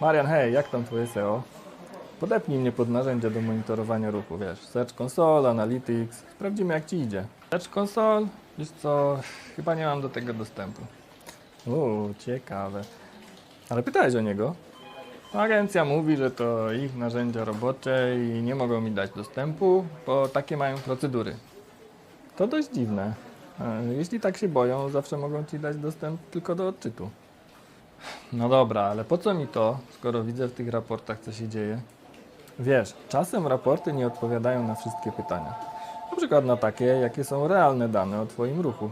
Marian, hej, jak tam twoje SEO? Podepnij mnie pod narzędzia do monitorowania ruchu, wiesz, Search Console, Analytics, sprawdzimy jak ci idzie. Search Console? Wiesz co, chyba nie mam do tego dostępu. Uuu, ciekawe. Ale pytałeś o niego? Agencja mówi, że to ich narzędzia robocze i nie mogą mi dać dostępu, bo takie mają procedury. To dość dziwne. E, Jeśli tak się boją, zawsze mogą ci dać dostęp tylko do odczytu. No dobra, ale po co mi to, skoro widzę w tych raportach, co się dzieje? Wiesz, czasem raporty nie odpowiadają na wszystkie pytania. Na przykład na takie, jakie są realne dane o Twoim ruchu.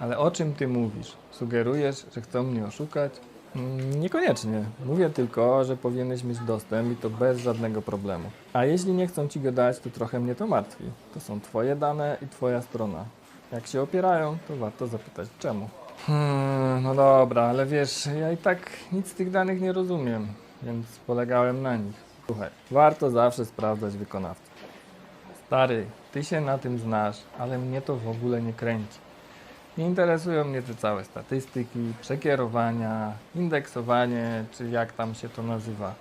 Ale o czym Ty mówisz? Sugerujesz, że chcą mnie oszukać? Mm, Niekoniecznie. Mówię tylko, że powinieneś mieć dostęp i to bez żadnego problemu. A jeśli nie chcą Ci go dać, to trochę mnie to martwi. To są Twoje dane i Twoja strona. Jak się opierają, to warto zapytać czemu. Hmm, no dobra, ale wiesz, ja i tak nic z tych danych nie rozumiem, więc polegałem na nich. Słuchaj, warto zawsze sprawdzać wykonawcę. Stary, ty się na tym znasz, ale mnie to w ogóle nie kręci. Nie interesują mnie te całe statystyki, przekierowania, indeksowanie, czy jak tam się to nazywa.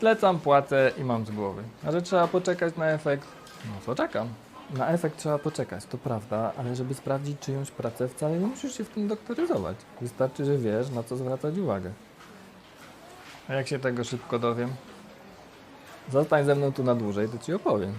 Zlecam, płacę i mam z głowy. A że trzeba poczekać na efekt, no to czekam. Na efekt trzeba poczekać, to prawda, ale żeby sprawdzić czyjąś pracę, wcale nie musisz się w tym doktoryzować. Wystarczy, że wiesz, na co zwracać uwagę. A jak się tego szybko dowiem? Zostań ze mną tu na dłużej, to ci opowiem.